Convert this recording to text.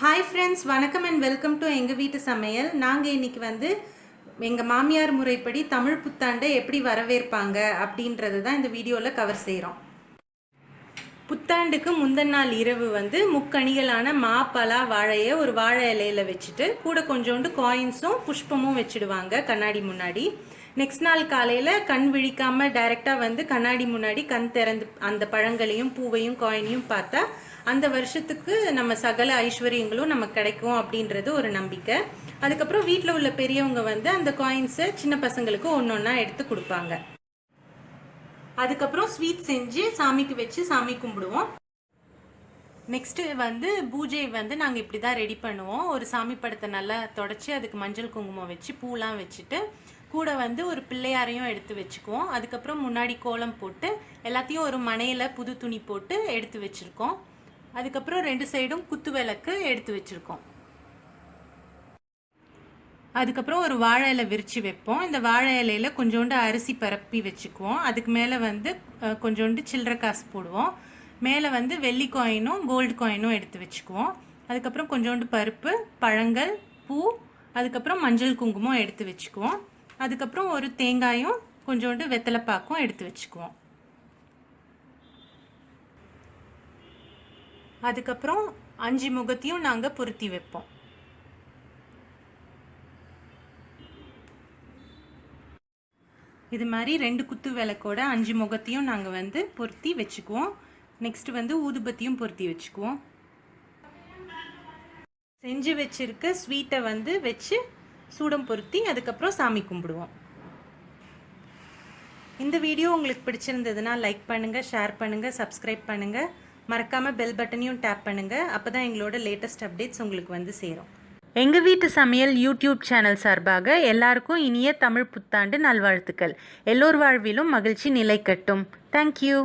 Hi friends வணக்கம் and welcome to எங்கள் வீட்டு சமையல். நாங்கள் இன்னைக்கு வந்து எங்கள் மாமியார் முறைப்படி தமிழ் புத்தாண்டை எப்படி வரவேற்பாங்க அப்படின்றது தான் இந்த வீடியோவில் கவர் செய்கிறோம் புத்தாண்டுக்கு முந்தின நாள் இரவு வந்து முக்கணிகளான மா பலா வாழையை ஒரு வாழை இலையில வச்சுட்டு கூட கொஞ்சோண்டு காயின்ஸும் புஷ்பமும் வச்சுடுவாங்க கண்ணாடி முன்னாடி. நெக்ஸ்ட் நாள் காலையில் கண் விழிக்காம டைரெக்டாக வந்து கண்ணாடி முன்னாடி கண் திறந்து அந்த பழங்களையும் பூவையும் காயினையும் பார்த்தா அந்த வருஷத்துக்கு நம்ம சகல ஐஸ்வர்யங்களும் நமக்கு கிடைக்கும் அப்படின்றது ஒரு நம்பிக்கை. அதுக்கப்புறம் வீட்டில் உள்ள பெரியவங்க வந்து அந்த காயின்ஸை சின்ன பசங்களுக்கு ஒன்று ஒன்றா எடுத்து கொடுப்பாங்க. அதுக்கப்புறம் ஸ்வீட் செஞ்சு சாமிக்கு வச்சு சாமி கும்பிடுவோம். நெக்ஸ்ட்டு வந்து பூஜை வந்து நாங்கள் இப்படி தான் ரெடி பண்ணுவோம். ஒரு சாமி படத்தை நல்லா தொடச்சி அதுக்கு மஞ்சள் குங்குமம் வச்சு பூலாம் வச்சுட்டு கூட வந்து ஒரு பிள்ளையாரையும் எடுத்து வச்சுக்குவோம். அதுக்கப்புறம் முன்னாடி கோலம் போட்டு எல்லாத்தையும் ஒரு மனையில் புது துணி போட்டு எடுத்து வச்சுருக்கோம். அதுக்கப்புறம் ரெண்டு சைடும் குத்து விளக்கு எடுத்து வச்சுருக்கோம். அதுக்கப்புறம் ஒரு வாழை இலை விரித்து வைப்போம். இந்த வாழை இலையில கொஞ்சோண்டு அரிசி பரப்பி வச்சுக்குவோம். அதுக்கு மேலே வந்து கொஞ்சோண்டு சில்லறை காசு போடுவோம். மேலே வந்து வெள்ளி காயினும் கோல்டு காயினும் எடுத்து வச்சுக்குவோம். அதுக்கப்புறம் கொஞ்சோண்டு பருப்பு பழங்கள் பூ அதுக்கப்புறம் மஞ்சள் குங்குமம் எடுத்து வச்சுக்குவோம். அதுக்கப்புறம் ஒரு தேங்காயும் கொஞ்சோண்டு வெத்தலைப்பாக்கும் எடுத்து வச்சுக்குவோம். அதுக்கப்புறம் அஞ்சு முகத்தையும் நாங்கள் பொருத்தி வைப்போம். இது மாதிரி ரெண்டு குத்து விளக்கோட அஞ்சு முகத்தையும் நாங்கள் வந்து பொருத்தி வச்சுக்குவோம். நெக்ஸ்ட் வந்து ஊதுபத்தியும் பொருத்தி வச்சுக்குவோம். செஞ்சு வச்சிருக்க ஸ்வீட்டை வந்து வச்சு சூடம் பொருத்தி அதுக்கப்புறம் சாமி கும்பிடுவோம். இந்த வீடியோ உங்களுக்கு பிடிச்சிருந்ததுன்னா லைக் பண்ணுங்கள் ஷேர் பண்ணுங்கள் சப்ஸ்கிரைப் பண்ணுங்கள் மறக்காமல் பெல் பட்டனையும் டேப் பண்ணுங்கள் அப்போ தான் எங்களோட லேட்டஸ்ட் அப்டேட்ஸ் உங்களுக்கு வந்து சேரும். எங்கள் வீட்டு சமையல் யூடியூப் சேனல் சார்பாக எல்லாருக்கும் இனிய தமிழ் புத்தாண்டு நல்வாழ்த்துக்கள். எல்லோர் வாழ்விலும் மகிழ்ச்சி நிலை கட்டும் தேங்க்யூ